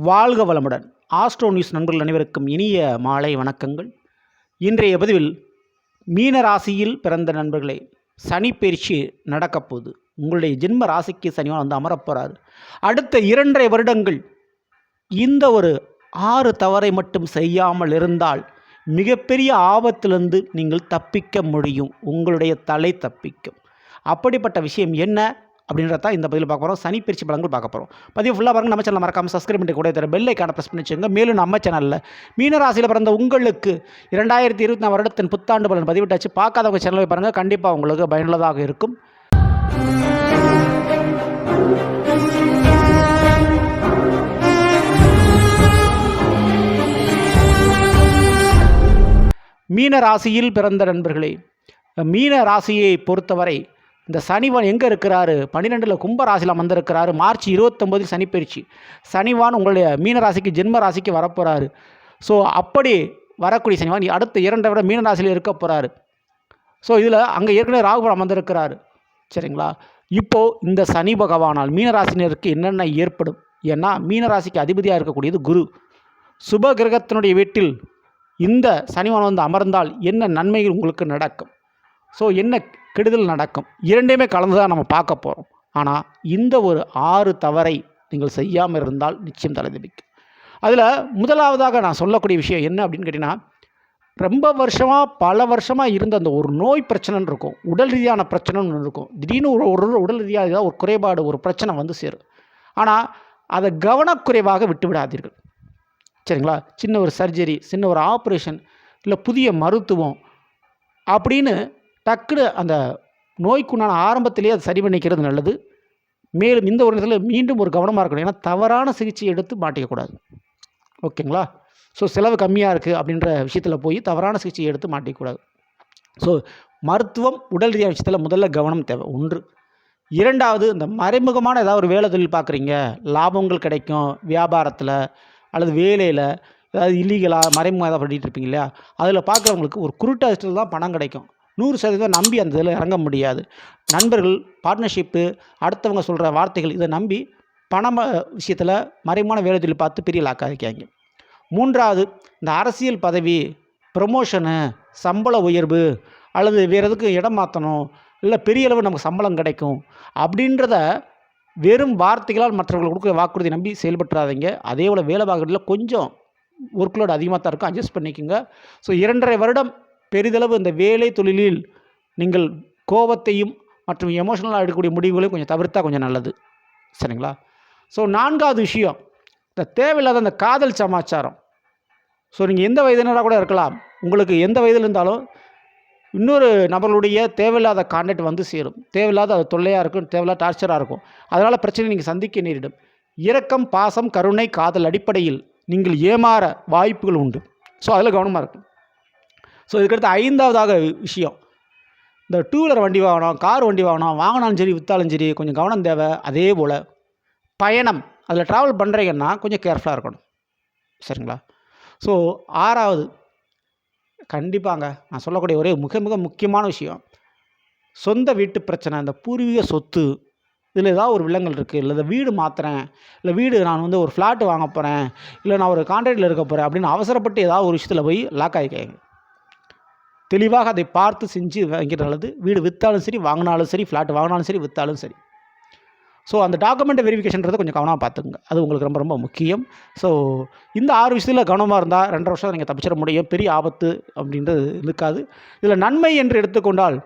வாழ்க வளமுடன். Astro news நண்பர்கள் அனைவருக்கும் இனிய மாலை வணக்கங்கள். இன்றைய பதிவில் மீன ராசியில் பிறந்த நண்பர்களே சனி பயிற்சி உங்களுடைய ஜென்ம ராசிக்கு சனிவான் வந்து அமரப்போகிறார் அடுத்த இரண்டரை வருடங்கள் இந்த ஒரு ஆறு தவறை மட்டும் செய்யாமல் இருந்தால் மிகப்பெரிய ஆபத்திலிருந்து நீங்கள் தப்பிக்க முடியும். உங்களுடைய தலை தப்பிக்கும். அப்படிப்பட்ட விஷயம் என்ன? அப்படின்றத இந்த பதிவில் பார்க்க போகிறோம் சனி பயிற்சி பலன்கள் பார்க்க போகிறோம் பதிவு ஃபுல்லாக பாருங்க. நம்ம சேனல் மறக்காமல் சப்ஸ்கிரைப் பண்ணி கூட தர பெல் ஐக்கான ப்ரெஸ் பண்ணி வச்சுங்க மேலும் நம்ம சேனலில் மீனராசியில் பிறந்த உங்களுக்கு இரண்டாயிரத்தி இருபத்தி நாலு வருடத்தின் புத்தாண்டு பலன் பதிவிட்டாச்சு. பார்க்காதவங்க சேனலை பாருங்கள் கண்டிப்பாக உங்களுக்கு பயனுள்ளதாக இருக்கும். மீன ராசியில் பிறந்த நண்பர்களே மீன ராசியை பொறுத்தவரை இந்த சனிவான் எங்கே இருக்கிறாரு? பன்னிரெண்டில் கும்பராசியில் அமர்ந்திருக்கிறாரு. மார்ச் இருபத்தொம்போதில் சனிப்பயிற்சி சனிவான் உங்களுடைய மீனராசிக்கு ஜென்ம ராசிக்கு வரப்போகிறாரு ஸோ அப்படி வரக்கூடிய சனிவான் அடுத்த இரண்டை விட மீனராசியில் இருக்க போகிறாரு ஸோ இதில் அங்கே ஏற்கனவே ராகுபுரம் அமர்ந்திருக்கிறாரு. சரிங்களா? இப்போது இந்த சனி பகவானால் மீனராசினருக்கு என்னென்ன ஏற்படும்? ஏன்னா மீனராசிக்கு அதிபதியாக இருக்கக்கூடியது குரு. சுப கிரகத்தினுடைய வீட்டில் இந்த சனிவான் வந்து அமர்ந்தால் என்ன நன்மைகள் உங்களுக்கு நடக்கும்? ஸோ என்ன கெடுதல் நடக்கும்? இரண்டையுமே கலந்து தான் நம்ம பார்க்க போகிறோம் ஆனால் இந்த ஒரு ஆறு தவறை நீங்கள் செய்யாமல் இருந்தால் நிச்சயம் தலைதபிக்கும் அதில் முதலாவதாக நான் சொல்லக்கூடிய விஷயம் என்ன அப்படின்னு கேட்டிங்கன்னா ரொம்ப வருஷமாக பல வருஷமாக இருந்த அந்த ஒரு நோய் பிரச்சனைன்னு இருக்கும். உடல் ரீதியான பிரச்சனைன்னு ஒன்று இருக்கும். திடீர்னு ஒரு ஒரு உடல் ரீதியாக ஏதாவது ஒரு குறைபாடு ஒரு பிரச்சனை வந்து சேரும். ஆனால் அதை கவனக்குறைவாக விட்டு விடாதீர்கள் சரிங்களா? சின்ன ஒரு சர்ஜரி சின்ன ஒரு ஆப்ரேஷன் இல்லை புதிய மருத்துவம் அப்படின்னு டக்குனு அந்த நோய்க்குண்டான ஆரம்பத்திலேயே அதை சரி பண்ணிக்கிறது நல்லது. மேலும் இந்த ஒரு நேரத்தில் மீண்டும் ஒரு கவனமாக இருக்கணும். ஏன்னா தவறான சிகிச்சை எடுத்து மாட்டிக்கக்கூடாது. ஓகேங்களா? ஸோ செலவு கம்மியாக இருக்குது அப்படின்ற விஷயத்தில் போய் தவறான சிகிச்சை எடுத்து மாட்டிக்கக்கூடாது. ஸோ மருத்துவம் உடல் ரீதியான விஷயத்தில் முதல்ல கவனம் தேவை. ஒன்று. இரண்டாவது இந்த மறைமுகமான ஏதாவது ஒரு வேலை தொழில் பார்க்குறீங்க லாபங்கள் கிடைக்கும் வியாபாரத்தில் அல்லது வேலையில் ஏதாவது இல்லீகலாக மறைமுகமாக ஏதாவது பண்ணிகிட்டு இருப்பீங்க இல்லையா? அதில் பார்க்குறவங்களுக்கு ஒரு குருட்டாஸ்டில் தான் பணம் கிடைக்கும். நூறு சதவீதம் நம்பி அந்த இதில் இறங்க முடியாது. நண்பர்கள் பார்ட்னர்ஷிப்பு அடுத்தவங்க சொல்கிற வார்த்தைகள் இதை நம்பி பணம் விஷயத்தில் மறைமான வேலை தொழில் பார்த்து பெரிய லாக்காதிக்காங்க மூன்றாவது இந்த அரசியல் பதவி ப்ரமோஷனு சம்பள உயர்வு அல்லது வேறு எதுக்கு இடம் மாற்றணும் இல்லை பெரிய அளவு நமக்கு சம்பளம் கிடைக்கும் அப்படின்றத வெறும் வார்த்தைகளால் மற்றவர்கள் கொடுக்குற வாக்குறுதி நம்பி செயல்பட்டுறாதீங்க. அதே போல் வேலை பார்க்குறதுல கொஞ்சம் ஒர்க்லோடு அதிகமாக தான் இருக்கும். அட்ஜஸ்ட் பண்ணிக்கோங்க. ஸோ இரண்டரை வருடம் பெரிதளவு இந்த வேலை தொழிலில் நீங்கள் கோபத்தையும் மற்றும் எமோஷனலாக எடுக்கக்கூடிய முடிவுகளையும் கொஞ்சம் தவிர்த்தா கொஞ்சம் நல்லது. சரிங்களா? ஸோ நான்காவது விஷயம் இந்த தேவையில்லாத அந்த காதல் சமாச்சாரம். ஸோ நீங்கள் எந்த வயதினராக கூட இருக்கலாம். உங்களுக்கு எந்த வயதில் இருந்தாலும் இன்னொரு நபர்களுடைய தேவையில்லாத கான்டாக்ட் வந்து சேரும். தேவையில்லாத அது தொல்லையாக இருக்கும் தேவையில்லாத டார்ச்சராக இருக்கும். அதனால் பிரச்சனை நீங்கள் சந்திக்க நேரிடும். இரக்கம் பாசம் கருணை காதல் அடிப்படையில் நீங்கள் ஏமாற வாய்ப்புகள் உண்டு. ஸோ அதில் கவனமாக இருக்கும் ஸோ இதுக்கடுத்து ஐந்தாவதாக விஷயம். இந்த டூ வீலர் வண்டி வாங்கணும் கார் வண்டி வாங்கணும் வாங்கினாலும் சரி விற்றாலும் சரி கொஞ்சம் கவனம் தேவை. அதே போல் பயணம் அதில் ட்ராவல் பண்ணுறீங்கன்னா கொஞ்சம் கேர்ஃபுல்லாக இருக்கணும். சரிங்களா? ஸோ ஆறாவது கண்டிப்பாங்க நான் சொல்லக்கூடிய ஒரே மிக மிக முக்கியமான விஷயம். சொந்த வீட்டு பிரச்சனை இந்த பூர்வீக சொத்து இதில் ஏதாவது ஒரு விலங்கல் இருக்குது இல்லை வீடு மாற்றுறேன் இல்லை வீடு நான் வந்து ஒரு ஃப்ளாட்டு வாங்க போகிறேன் இல்லை நான் ஒரு கான்ட்ராக்டில் இருக்க போகிறேன் அப்படின்னு அவசரப்பட்டு ஏதாவது ஒரு விஷயத்தில் போய் லாக் ஆகிக்காங்க தெளிவாக அதை பார்த்து செஞ்சு வாங்கிற நல்லது. வீடு விற்றாலும் சரி வாங்கினாலும் சரி ஃப்ளாட் வாங்கினாலும் சரி விற்றாலும் சரி. ஸோ அந்த டாக்குமெண்ட் வெரிஃபிகேஷன்றதை கொஞ்சம் கவனமாக பார்த்துக்குங்க. அது உங்களுக்கு ரொம்ப ரொம்ப முக்கியம். ஸோ இந்த ஆறு விஷயத்தில் கவனமாக இருந்தால் ரெண்டரை வருஷம் நீங்கள் தப்பிச்சிட முடியும். பெரிய ஆபத்து அப்படின்றது இருக்காது. இதில் நன்மை என்று எடுத்துக்கொண்டால்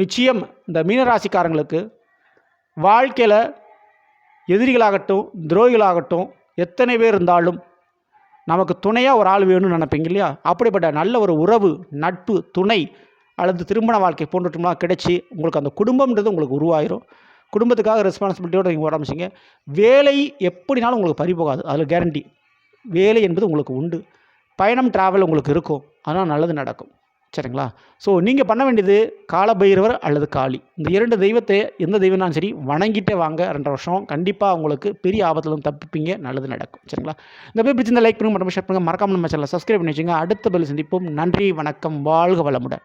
நிச்சயம் இந்த மீனராசிக்காரங்களுக்கு வாழ்க்கையில் எதிரிகளாகட்டும் துரோகிகளாகட்டும் எத்தனை பேர் இருந்தாலும் நமக்கு துணையாக ஒரு ஆள் வேணும்னு நினைப்பீங்க இல்லையா? அப்படிப்பட்ட நல்ல ஒரு உறவு நட்பு துணை அல்லது திருமண வாழ்க்கை போன்றட்டும்லாம் கிடைச்சி உங்களுக்கு அந்த குடும்பம்ன்றது உங்களுக்கு உருவாயிரும். குடும்பத்துக்காக ரெஸ்பான்சிபிலிட்டியோடு நீங்கள் ஆரம்பிச்சிங்க வேலை எப்படினாலும் உங்களுக்கு பறிபோகாது அதில் கேரண்டி வேலை என்பது உங்களுக்கு உண்டு. பயணம் ட்ராவல் உங்களுக்கு இருக்கும். அதனால் நல்லது நடக்கும். சரிங்களா? ஸோ நீங்கள் பண்ண வேண்டியது காலபைரவர் அல்லது காளி. இந்த இரண்டு தெய்வத்தை எந்த தெய்வம்னாலும் சரி வணங்கிட்டே வாங்க ரெண்டு வருஷம். கண்டிப்பாக உங்களுக்கு பெரிய ஆபத்துலேருந்து தப்பிப்பீங்க. நல்லது நடக்கும். சரிங்களா? இந்த போய் பிடிச்சிருந்த லைக் பண்ணுங்க மற்றும் ஷேர் பண்ணுங்கள் மறக்காமல் நம்ம சேனலை சப்ஸ்கிரைப் பண்ணி வச்சுங்க அடுத்த பதில் சந்திப்போம். நன்றி வணக்கம். வாழ்க வளமுடன்.